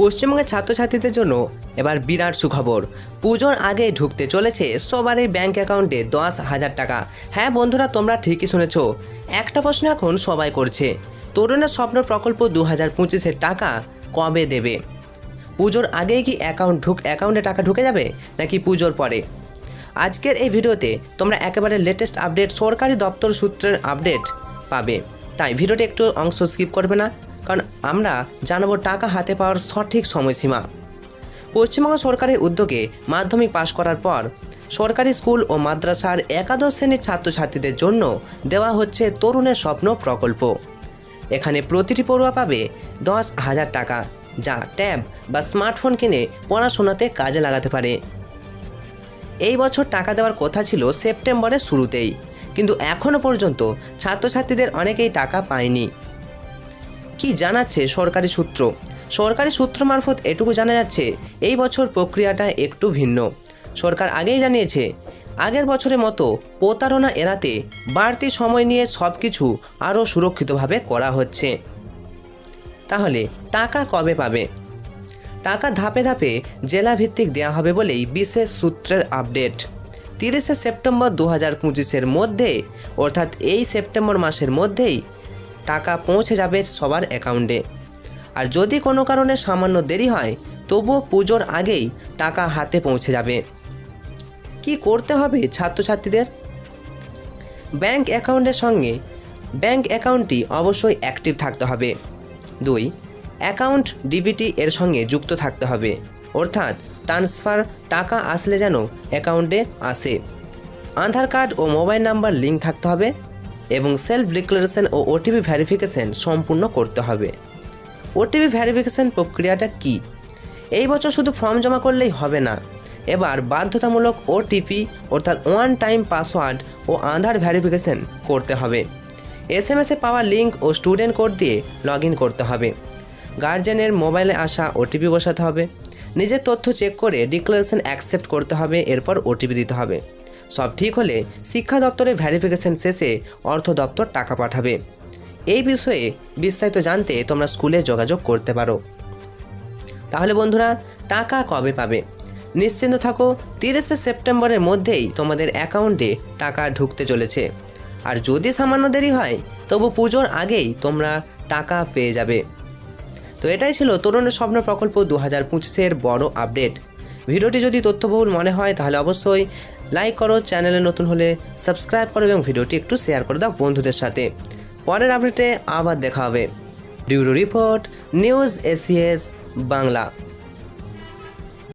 পশ্চিমবঙ্গের ছাত্রছাত্রীদের জন্য এবার বিরাট সুখবর। পুজোর আগে ঢুকতে চলেছে সবারই ব্যাংক অ্যাকাউন্টে দশ হাজার টাকা। হ্যাঁ বন্ধুরা, তোমরা ঠিকই শুনেছ। একটা প্রশ্ন এখন সবাই করছে। তরুণের স্বপ্ন প্রকল্প দু হাজার পঁচিশের টাকা কবে দেবে? পুজোর আগেই কি অ্যাকাউন্ট ঢুক অ্যাকাউন্টে টাকা ঢুকে যাবে, নাকি পুজোর পরে? আজকের এই ভিডিওতে তোমরা একেবারে লেটেস্ট আপডেট সরকারি দপ্তর সূত্রের আপডেট পাবে। তাই ভিডিওটি একটু অংশ স্কিপ করবে না। কারণ আমরা জানাব টাকা হাতে পাওয়ার সঠিক সময়সীমা। পশ্চিমবঙ্গ সরকারের উদ্যোগে মাধ্যমিক পাশ করার পর সরকারি স্কুল ও মাদ্রাসার একাদশ শ্রেণির ছাত্রছাত্রীদের জন্য দেওয়া হচ্ছে তরুণের স্বপ্ন প্রকল্প। এখানে প্রতিটি পড়ুয়া পাবে দশ হাজার টাকা, যা ট্যাব বা স্মার্টফোন কিনে পড়াশোনাতে কাজে লাগাতে পারে। এই বছর টাকা দেওয়ার কথা ছিল সেপ্টেম্বরের শুরুতেই, কিন্তু এখনও পর্যন্ত ছাত্রছাত্রীদের অনেকেই টাকা পায়নি। কি জানাচ্ছে সরকারি সূত্র? সরকারি সূত্র মারফত এটুকু জানা যাচ্ছে, এই বছর প্রক্রিয়াটা একটু ভিন্ন। সরকার আগেই জানিয়েছে, আগের বছরের মতো প্রতারণা এড়াতে বাড়তি সময় নিয়ে সব কিছু আরও সুরক্ষিতভাবে করা হচ্ছে। তাহলে টাকা কবে পাবে? টাকা ধাপে ধাপে জেলা ভিত্তিক দেওয়া হবে বলেই বিশেষ সূত্রের আপডেট। তিরিশে সেপ্টেম্বর দু হাজার পঁচিশের মধ্যে, অর্থাৎ এই সেপ্টেম্বর মাসের মধ্যেই টাকা পৌঁছে যাবে সবার অ্যাকাউন্টে আর যদি কোনো কারণে সামান্য দেরি হয়, তবুও পুজোর আগেই টাকা হাতে পৌঁছে যাবে। কি করতে হবে ছাত্রছাত্রীদের? ব্যাংক অ্যাকাউন্টের সঙ্গে ব্যাংক অ্যাকাউন্টটি অবশ্যই অ্যাক্টিভ থাকতে হবে। দুই অ্যাকাউন্ট ডিবিটি এর সঙ্গে যুক্ত থাকতে হবে। অর্থাৎ ট্রান্সফার টাকা আসলে যেন অ্যাকাউন্টে আসে। আধার কার্ড ও মোবাইল নাম্বার লিঙ্ক থাকতে হবে। এবং সেলফ ডিক্লারেশন ও ওটিপি ভ্যারিফিকেশন সম্পূর্ণ করতে হবে। ওটিপি ভ্যারিফিকেশন প্রক্রিয়াটা কি? এই বছর শুধু ফর্ম জমা করলেই হবে না। এবার বাধ্যতামূলক ওটিপি অর্থাৎ ওয়ান টাইম পাসওয়ার্ড ও আধার ভ্যারিফিকেশন করতে হবে। এস এম এসে পাওয়া লিঙ্ক ও স্টুডেন্ট কোড দিয়ে লগ ইন করতে হবে। গার্জেনের মোবাইলে আসা ওটিপি বসাতে হবে। নিজের তথ্য চেক করে ডিক্লারেশন অ্যাকসেপ্ট করতে হবে। এরপর ওটিপি দিতে হবে। সব ঠিক হলে শিক্ষা দপ্তরের ভ্যারিফিকেশন শেষে অর্থ দপ্তর টাকা পাঠাবে। এই বিষয়ে বিস্তারিত জানতে তোমরা স্কুলে যোগাযোগ করতে পারো। তাহলে বন্ধুরা, টাকা কবে পাবে? নিশ্চিন্ত থাকো, তিরিশে সেপ্টেম্বরের মধ্যেই তোমাদের অ্যাকাউন্টে টাকা ঢুকতে চলেছে। আর যদি সামান্য দেরি হয়, তবু পুজোর আগেই তোমরা টাকা পেয়ে যাবে। তো এটাই ছিল তরুণের স্বপ্ন প্রকল্প দু হাজার পঁচিশের বড় আপডেট। ভিডিওটি যদি তথ্যবহুল মনে হয়, তাহলে অবশ্যই লাইক করো চ্যানেলে নতুন হলে সাবস্ক্রাইব করো এবং ভিডিওটি একটু শেয়ার করে দাও বন্ধুদের সাথে। পরের আপডেটে আবার দেখা হবে। ডিউরো রিপোর্ট নিউজ এসিএস বাংলা